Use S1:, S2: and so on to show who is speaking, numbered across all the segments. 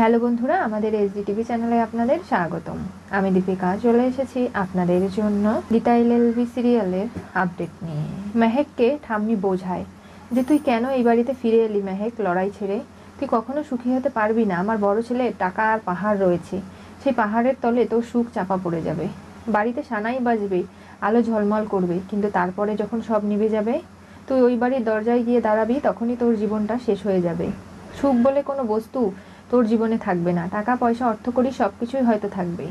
S1: Hello বন্ধুরা, আমাদের SD TV চ্যানেলে আপনাদের স্বাগতম। আমি দীপিকা, চলে এসেছি আপনাদের জন্য গীতা এলএলবি সিরিয়ালের আপডেট নিয়ে। মেহেককে ঠাম্মি বোঝায় যে, তুই কেন এই বাড়িতে ফিরে এলি মেহেক লড়াই ছেড়ে? তুই কখনো সুখী হতে পারবি না। আমার বড় ছেলে টাকা আর পাহাড় রয়েছে। সেই পাহাড়ের তলে তোর সুখ চাপা পড়ে যাবে। বাড়িতে সানাই বাজবে, আলো ঝলমল করবে, কিন্তু তারপরে যখন সব নিভে যাবে, তুই ওই বাড়ির দরজায় গিয়ে দাঁড়াবি, তখনই তোর জীবনটা শেষ হয়ে যাবে। সুখ বলে কোনো বস্তু তোর জীবনে থাকবে না। টাকা, পয়সা, অর্থ করি সব কিছুই হয়তো থাকবে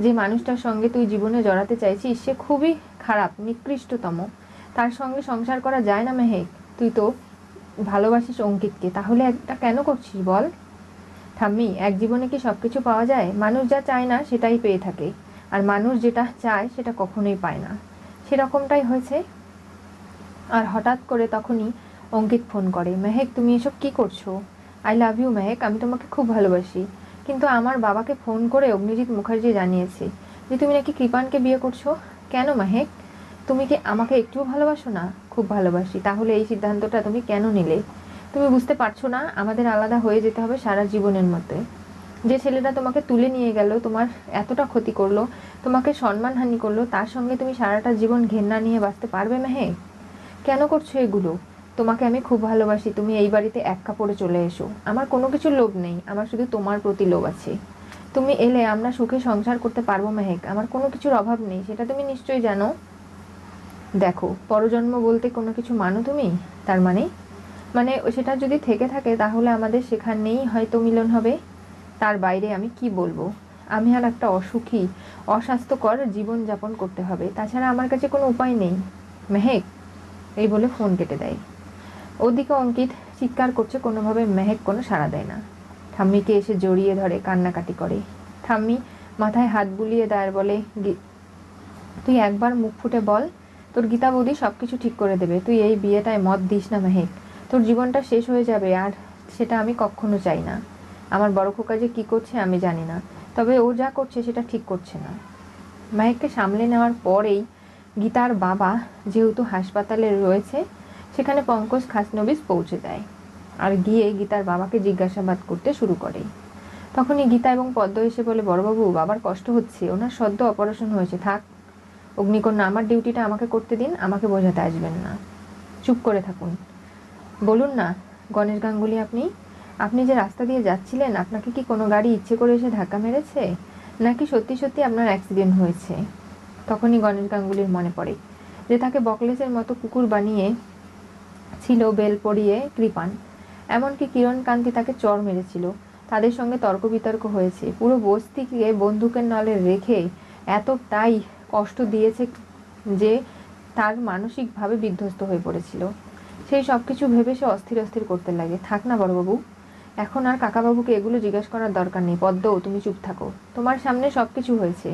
S1: যে মানুষটার সঙ্গে তুই জীবনে জড়াতে চাইছিস, সে খুবই খারাপ, নিকৃষ্টতম। তার সঙ্গে সংসার করা যায় না মেহেক। তুই তো ভালোবাসিস অঙ্কিতকে। তাহলে একটা কেন করছিস বল? ঠাম্মি, এক জীবনে কি সব কিছু পাওয়া যায়? মানুষ যা চায় না, সেটাই পেয়ে থাকে। আর মানুষ যেটা চায়, সেটা কখনোই পায় না। সেরকমটাই হয়েছে? আর হঠাৎ করে তখনই অঙ্কিত ফোন করে, মেহেক, তুমি এসব কি করছ? আই লাভ ইউ মেহেক, আমি তোমাকে খুব ভালোবাসি। কিন্তু আমার বাবাকে ফোন করে অগ্নিজিৎ মুখার্জি জানিয়েছে যে তুমি নাকি কৃপানকে বিয়ে করছ। কেন মেহেক? তুমি কি আমাকে একটুও ভালোবাসো না? খুব ভালোবাসি। তাহলে এই সিদ্ধান্তটা তুমি কেন নিলে? তুমি বুঝতে পারছ না, আমাদের আলাদা হয়ে যেতে হবে সারা জীবনের মধ্যে। যে ছেলেটা তোমাকে তুলে নিয়ে গেল, তোমার এতটা ক্ষতি করল, তোমাকে সম্মানহানি করল, তার সঙ্গে তুমি সারাটা জীবন ঘেন্না নিয়ে বাঁচতে পারবে মেহেক? কেন করছ এগুলো? তোমাকে আমি খুব ভালোবাসি, তুমি এই বাড়িতে এক কাপড়ে চলে এসো। আমার কোনো কিছু লোভ নেই, আমার শুধু তোমার প্রতি লোভ আছে। তুমি এলে আমরা সুখে সংসার করতে পারব, মেহেক। আমার কোনো কিছুর অভাব নেই, সেটা তুমি নিশ্চয়ই জানো। দেখো, পরজন্ম বলতে কোনো কিছু মানো তুমি? তার মানে? মানে সেটা যদি থেকে থাকে, তাহলে আমাদের সেখানেই হয়তো মিলন হবে। তার বাইরে আমি কি বলব? আমি আর একটা অসুখী, অস্বাস্থ্যকর জীবন যাপন করতে হবে। তাছাড়া আমার কাছে কোনো উপায় নেই। মেহেক, এই বলে ফোন কেটে দেয়। ওদিকে অঙ্কিত চিৎকার করছে, কোনোভাবে মেহেক কোনো সাড়া দেয় না। ঠাম্মিকে এসে জড়িয়ে ধরে, কান্নাকাটি করে। ঠাম্মি মাথায় হাত বুলিয়ে দেয় বলে, "গি- তুই একবার মুখ ফুটে বল, তোর গীতা বৌদি সব কিছু ঠিক করে দেবে। তুই এই বিয়েটায় মত দিস না মেহেক। তোর জীবনটা শেষ হয়ে যাবে, আর সেটা আমি কখনো চাই না। আমার বড় খোকা যে কী করছে আমি জানি না। তবে ও যা করছে সেটা ঠিক করছে না। মেহেককে সামলে নেওয়ার পরেই গীতার বাবা যেহেতু হাসপাতালে রয়েছে সেখানে পঙ্কজ খাসনবিস পৌঁছে যায় আর গিয়ে গীতার বাবাকে জিজ্ঞাসাবাদ করতে শুরু করে। তখনই গীতা এবং পদ্ম এসে বলে, বড়বাবু, বাবার কষ্ট হচ্ছে। ওনার সদ্য অপারেশন হয়েছে, থাক। অগ্নিকন্যা, আমার ডিউটিটা আমাকে করতে দিন, আমাকে বোঝাতে আসবেন না। চুপ করে থাকুন। বলুন না, গণেশ গাঙ্গুলি আপনি আপনি যে রাস্তা দিয়ে যাচ্ছিলেন, আপনাকে কি কোনো গাড়ি ইচ্ছে করে এসে ধাক্কা মেরেছে? নাকি সত্যি সত্যি আপনার অ্যাক্সিডেন্ট হয়েছে? তখনই গণেশ গাঙ্গুলির মনে পড়ে যে তাকে বকলেসের মতো কুকুর বানিয়ে ছিল বেল পরিয়ে কৃপান। এমনকি কিরণ কান্তি তাকে চর মেরেছিল। তাদের সঙ্গে তর্ক বিতর্ক হয়েছে। পুরো বস্তিকে বন্দুকের নলে রেখে এতটাই কষ্ট দিয়েছে যে তার মানসিকভাবে বিধ্বস্ত হয়ে পড়েছিল। সেই সব কিছু ভেবে সে অস্থির অস্থির করতে লাগে। থাক না বড়বাবু, এখন আর কাকাবাবুকে এগুলো জিজ্ঞাসা করার দরকার নেই। পদ্ম, তুমি চুপ থাকো। তোমার সামনে সব কিছু হয়েছে।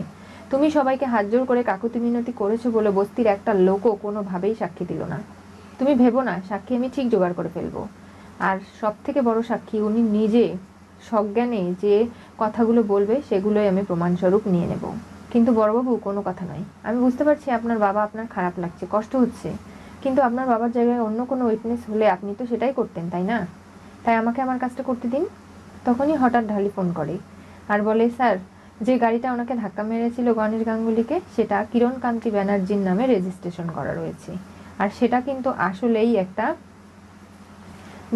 S1: তুমি সবাইকে হাত জোর করে কাকুতি মিনতি করেছ বলে বস্তির একটা লোকও কোনোভাবেই সাক্ষী দিল না। তুমি ভেবো না, সাক্ষী আমি ঠিক জোগাড় করে ফেলব। আর সব থেকে বড় সাক্ষী উনি নিজে সজ্ঞানে যে কথাগুলো বলবে সেগুলোই আমি প্রমাণস্বরূপ নিয়ে নেব। কিন্তু বড়বাবু, কোনো কথা নয়। আমি বুঝতে পারছি আপনার বাবা আপনার খারাপ লাগছে, কষ্ট হচ্ছে। কিন্তু আপনার বাবার জায়গায় অন্য কোনো উইটনেস হলে আপনি তো সেটাই করতেন, তাই না? তাই আমাকে আমার কাজটা করতে দিন। তখনই হঠাৎ ঢালি ফোন করে আর বলে, স্যার, যে গাড়িটা ওনাকে ধাক্কা মেরেছিল গণেশ গাঙ্গুলিকে, সেটা কিরণ কান্তি ব্যানার্জির নামে রেজিস্ট্রেশন করা রয়েছে। আর সেটা কিন্তু আসলেই একটা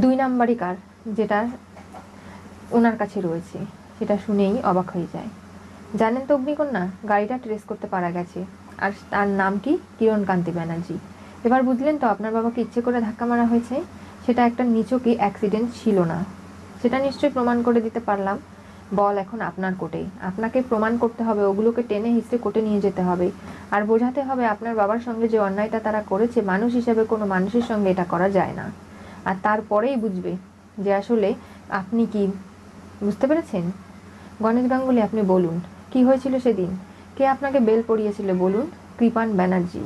S1: দুই নাম্বারই কার যেটা ওনার কাছে রয়েছে, সেটা শুনেই অবাক হয়ে যায়। জানেন তো অগ্নিকন্যা, গাড়িটা ট্রেস করতে পারা গেছে। আর তার নাম কি? কিরণ কান্তি ব্যানার্জি। এবার বুঝলেন তো আপনার বাবাকে ইচ্ছে করে ধাক্কা মারা হয়েছে? সেটা একটা নিচকি অ্যাক্সিডেন্ট ছিল না। সেটা নিশ্চয়ই প্রমাণ করে দিতে পারলাম। বল এখন আপনার কোর্টে আপনাকে প্রমাণ করতে হবে, ওগুলোকে টেনে হিসেবে কোটে নিয়ে যেতে হবে। আর বোঝাতে হবে আপনার বাবার সঙ্গে যে অন্যায়টা তারা করেছে, মানুষ হিসেবে কোনো মানুষের সঙ্গে এটা করা যায় না। আর তারপরেই বুঝবে যে আসলে আপনি কি, বুঝতে পেরেছেন? গণেশ গাঙ্গুলি, আপনি বলুন, কি হয়েছিল সেদিন? কে আপনাকে বেল পড়িয়েছিল বলুন? কৃপান ব্যানার্জি।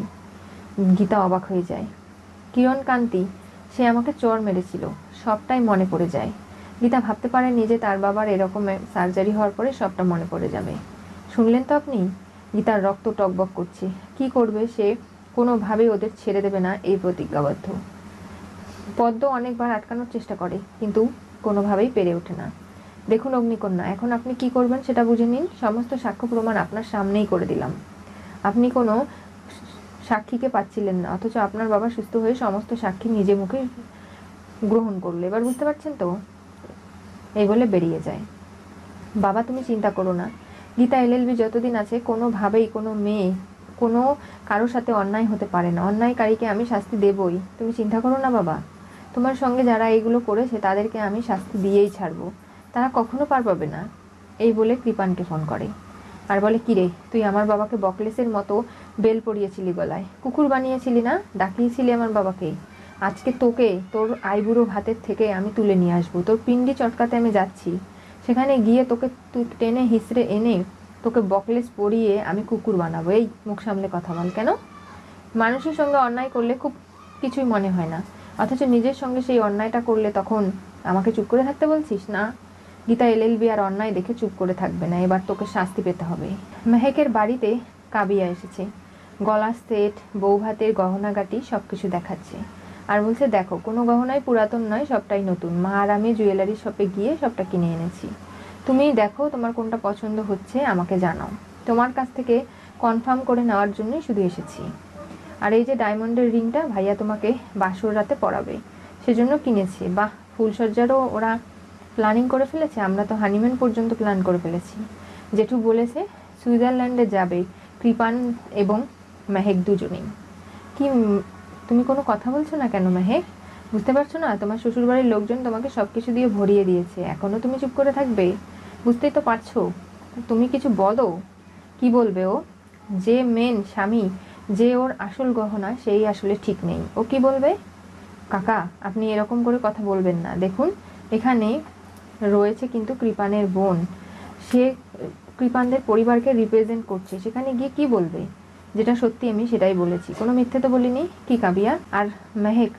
S1: গীতা অবাক হয়ে যায়। কিরণ কান্তি, সে আমাকে চর মেরেছিল, সবটাই মনে পড়ে যায়। গীতা ভাবতে পারেনি যে তার বাবার এরকম সার্জারি হওয়ার পরে সবটা মনে পড়ে যাবে। শুনলেন তো আপনি? গীতার রক্ত টকবক করছে। কি করবে সে? কোনোভাবেই ওদের ছেড়ে দেবে না এই প্রতিজ্ঞাবদ্ধ। পদ্ম অনেকবার আটকানোর চেষ্টা করে, কিন্তু কোনোভাবেই পেরে ওঠে না। দেখুন অগ্নিকন্যা, এখন আপনি কি করবেন সেটা বুঝে নিন। সমস্ত সাক্ষ্য প্রমাণ আপনার সামনেই করে দিলাম। আপনি কোনো সাক্ষীকে পাচ্ছিলেন না, অথচ আপনার বাবা সুস্থ হয়ে সমস্ত সাক্ষী নিজে মুখে গ্রহণ করল। এবার বুঝতে পারছেন তো? এই বলে বেরিয়ে যায়। বাবা, তুমি চিন্তা করো না। গীতা এলএলবি যতদিন আছে, কোনোভাবেই কোনো মেয়ে, কোনো কারোর সাথে অন্যায় হতে পারে না। অন্যায়কারীকে আমি শাস্তি দেবই। তুমি চিন্তা করো না, বাবা। তোমার সঙ্গে যারা এইগুলো করেছে, তাদেরকে আমি শাস্তি দিয়েই ছাড়বো। তারা কখনো পার পাবে না। এই বলে কৃপানকে ফোন করে। আর বলে, কিরে, তুই আমার বাবাকে বকলেসের মতো বেল পরিয়েছিলি গলায়। কুকুর বানিয়েছিলি না? ডাকিয়েছিলি আমার বাবাকে? আজকে তোকে তোর আইবুড়ো ভাতের থেকে আমি তুলে নিয়ে আসব। তোর পিন্ডি চটকাতে আমি যাচ্ছি। সেখানে গিয়ে তোকে টেনে হিসড়ে এনে তোকে বকলেস পরিয়ে আমি কুকুর বানাবো। এই মুখ সামলে কথা বল, কেন? মানুষের সঙ্গে অন্যায় করলে খুব কিছুই মনে হয় না। অথচ নিজের সঙ্গে সেই অন্যায়টা করলে তখন আমাকে চুপ করে থাকতে বলছিস? না। গীতা এলএলবি আর অন্যায় দেখে চুপ করে থাকবে না। এবার তোকে শাস্তি পেতে হবে। মেহেকের বাড়িতে কাবিয়া এসেছে। গলা সেট, বৌভাতের গহনাগাটি সব কিছু দেখাচ্ছে। আর বলছে, দেখো, কোনো গহনাই পুরাতন নয়, সবটাই নতুন। মা আর আমি জুয়েলারি শপে গিয়ে সবটা কিনে এনেছি। তুমি দেখো তোমার কোনটা পছন্দ হচ্ছে, আমাকে জানাও। তোমার কাছ থেকে কনফার্ম করে নেওয়ার জন্যই শুধু এসেছি। আর এই যে ডায়মন্ডের রিংটা ভাইয়া তোমাকে বাসর রাতে পরাবে। সেজন্য কিনেছি। বাহ ফুলসজ্জারও ওরা প্ল্যানিং করে ফেলেছে, আমরা তো হানিমুন পর্যন্ত প্ল্যান করে ফেলেছি। জেঠু বলেছে, সুইজারল্যান্ডে যাবে কৃপান এবং মেহেক দুজনেই। কি তুমি কোনো কথা বলছো না কেন মেহেক? বুঝতে পারছ না? তোমার শ্বশুরবাড়ির লোকজন তোমাকে সব কিছু দিয়ে ভরিয়ে দিয়েছে। এখনও তুমি চুপ করে থাকবে? বুঝতেই তো পারছ। তুমি কিছু বলো? কি বলবে ও? যে মেন স্বামী, যে ওর আসল গহনা, সেই আসলে ঠিক নেই। ও কি বলবে? কাকা, আপনি এরকম করে কথা বলবেন না। দেখুন, এখানে রয়েছে কিন্তু কৃপানের বোন। সে কৃপানদের পরিবারকে রিপ্রেজেন্ট করছে। সেখানে গিয়ে কি বলবে? যেটা সত্যি আমি সেটাই বলেছি। কোনো মিথ্যে তো বলিনি, কি কাবিয়া? আর মেহেক,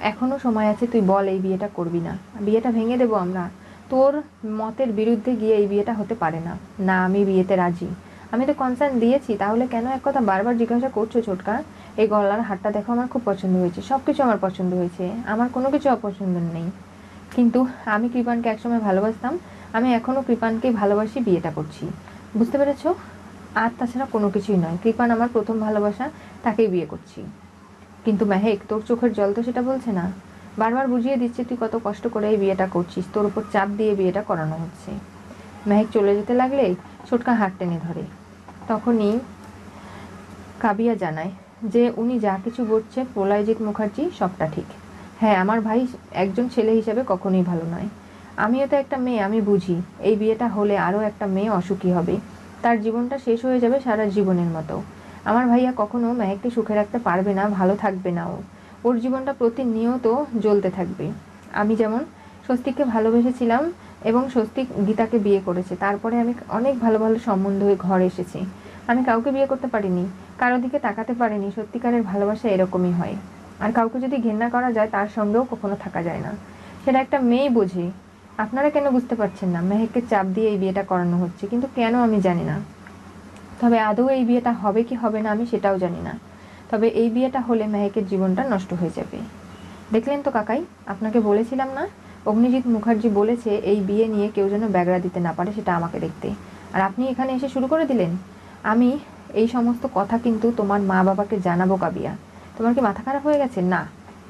S1: এখনও সময় আছে, তুই বল এই বিয়েটা করবি না। বিয়েটা ভেঙে দেবো আমরা। তোর মতের বিরুদ্ধে গিয়ে এই বিয়েটা হতে পারে না। না, আমি বিয়েতে রাজি। আমি তো কনসার্ন দিয়েছি, তাহলে কেন এক কথা বারবার জিজ্ঞাসা করছ ছোটকা? এই গলার হারটা দেখো, আমার খুব পছন্দ হয়েছে। সব কিছু আমার পছন্দ হয়েছে। আমার কোনো কিছু অপছন্দ নেই। কিন্তু আমি কৃপানকে একসময় ভালোবাসতাম। আমি এখনও কৃপানকেই ভালোবাসি বিয়েটা করছি। বুঝতে পেরেছ? আর তাছাড়া কোনো কিছুই নয়। কৃপান আমার প্রথম ভালোবাসা তাকেই বিয়ে করছি। কিন্তু মেহেক, তোর চোখের জল তো সেটা বলছে না? বারবার বুঝিয়ে দিচ্ছে তুই কত কষ্ট করে এই বিয়েটা করছিস, তোর উপর চাপ দিয়ে বিয়েটা করানো হচ্ছে। মেহেক চলে যেতে লাগলে ছোটকা হাত টেনে ধরে। তখনই কাবিয়া জানায় যে উনি যা কিছু বলছে প্রলয়জিৎ মুখার্জি সবটা ঠিক। হ্যাঁ আমার ভাই একজন ছেলে হিসেবে কখনোই ভালো নয়। আমিও তো একটা মেয়ে, আমি বুঝি। এই বিয়েটা হলে আরও একটা মেয়ে অসুখী হবে। তার জীবনটা শেষ হয়ে যাবে সারা জীবনের মতো। আমার ভাইয়া কখনো মেহেককে সুখে রাখতে পারবে না, ভালো থাকবে না ও। ওর জীবনটা প্রতিনিয়ত জ্বলতে থাকবে। আমি যেমন স্বস্তিককে ভালোবেসেছিলাম এবং স্বস্তিক গীতাকে বিয়ে করেছে, তারপরে আমি অনেক ভালো ভালো সম্বন্ধ হয়ে ঘর এসেছি। আমি কাউকে বিয়ে করতে পারিনি, কারও দিকে তাকাতে পারিনি, সত্যিকারের ভালোবাসা এরকমই হয়। আর কাউকে যদি ঘেন্না করা যায়, তার সঙ্গেও কখনো থাকা যায় না। সেটা একটা মেয়ে বোঝে। আপনারা কেন বুঝতে পারছেন না? মেহেককে চাপ দিয়ে এই বিয়েটা করানো হচ্ছে, কিন্তু কেন আমি জানি না। তবে আদৌ এই বিয়েটা হবে কি হবে না আমি সেটাও জানি না। তবে এই বিয়েটা হলে মেহেকের জীবনটা নষ্ট হয়ে যাবে। দেখলেন তো কাকাই, আপনাকে বলেছিলাম না? অগ্নিজিৎ মুখার্জি বলেছে এই বিয়ে নিয়ে কেউ যেন ব্যাগড়া দিতে না পারে সেটা আমাকে দেখতে। আর আপনি এখানে এসে শুরু করে দিলেন? আমি এই সমস্ত কথা কিন্তু তোমার মা বাবাকে জানাব কাবিয়া। তোমার কি মাথা খারাপ হয়ে গেছে? না।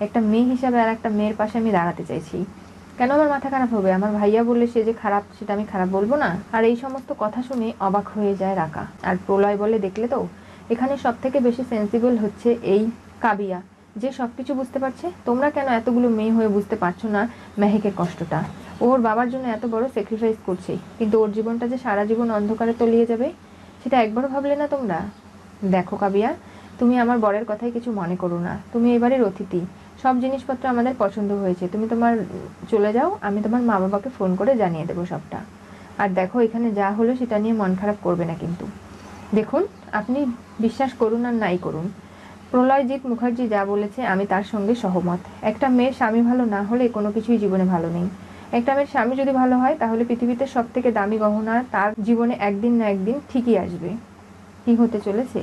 S1: একটা মেয়ে হিসাবে আর একটা মেয়ের পাশে আমি দাঁড়াতে চাইছি। কেন আমার মাথা খারাপ হবে? আমার ভাইয়া বললে সে যে খারাপ, সেটা আমি খারাপ বলব না। আর এই সমস্ত কথা শুনে অবাক হয়ে যায় রাকা। আর প্রলয় বলে, দেখলে তো? এখানে সব থেকে বেশি সেন্সিবল হচ্ছে এই কাবিয়া। যে সব কিছু বুঝতে পারছে, তোমরা কেন এতগুলো মেয়ে হয়ে বুঝতে পারছ না মেহেকের কষ্টটা? ওর বাবার জন্য এত বড় স্যাক্রিফাইস করছে। কিন্তু ওর জীবনটা যে সারা জীবন অন্ধকারে তলিয়ে যাবে, সেটা একবারও ভাবলে না তোমরা? দেখো কাবিয়া, তুমি আমার বরের কথাই কিছু মনে করো না। তুমি এবারের অতিথি। সব জিনিসপত্র আমাদের পছন্দ হয়েছে। তুমি তোমার চলে যাও, আমি তোমার মা বাবাকে ফোন করে জানিয়ে দেবো সবটা। আর দেখো, এখানে যা হলো সেটা নিয়ে মন খারাপ করবে না কিন্তু। দেখুন, আপনি বিশ্বাস করুন আর নাই করুন। প্রলয়জিৎ মুখার্জি যা বলেছে, আমি তার সঙ্গে সহমত। একটা মেয়ের স্বামী ভালো না হলে কোনো কিছুই জীবনে ভালো নেই। একটা মেয়ের স্বামী যদি ভালো হয়, তাহলে পৃথিবীতে সব থেকে দামি গহনা তার জীবনে একদিন না একদিন ঠিকই আসবে। কি হতে চলেছে?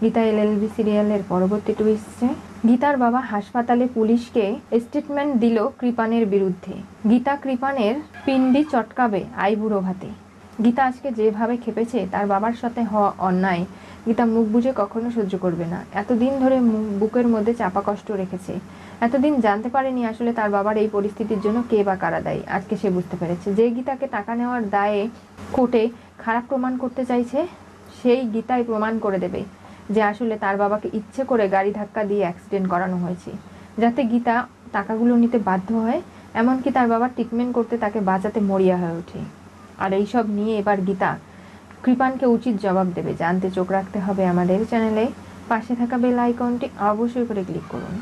S1: গীতা এলএলবি সিরিয়ালের পরবর্তী টুইস্টে গীতার বাবা হাসপাতালে পুলিশকে স্টেটমেন্ট দিল কৃপানের বিরুদ্ধে। গীতা কৃপানের পিণ্ডি চটকাবে আইবুড়ো ভাতে। গীতা আজকে যেভাবে খেপেছে, তার বাবার সাথে হওয়া অন্যায়। গীতা মুখ বুঝে কখনো সহ্য করবে না। এতদিন ধরে বুকের মধ্যে চাপা কষ্ট রেখেছে। এতদিন জানতে পারেনি আসলে তার বাবার এই পরিস্থিতির জন্য কে বা কারা দায়ী। আজকে সে বুঝতে পেরেছে। যে গীতাকে টাকা নেওয়ার দায়ে কোর্টে খারাপ প্রমাণ করতে চাইছে, সেই গীতাই প্রমাণ করে দেবে। যে আসলে তার বাবাকে ইচ্ছে করে গাড়ি ধাক্কা দিয়ে অ্যাক্সিডেন্ট করানো হয়েছে। যাতে গীতা টাকাগুলো নিতে বাধ্য হয়, এমনকি তার বাবার ট্রিটমেন্ট করতে তাকে বাঁচাতে মরিয়া হয়ে ওঠে। আর এইসব নিয়ে এবার গীতা কৃপানকে উচিত জবাব দেবে। জানতে চোখ রাখতে হবে আমাদের চ্যানেলে। পাশে থাকা বেল আইকনটি অবশ্যই করে ক্লিক করুন।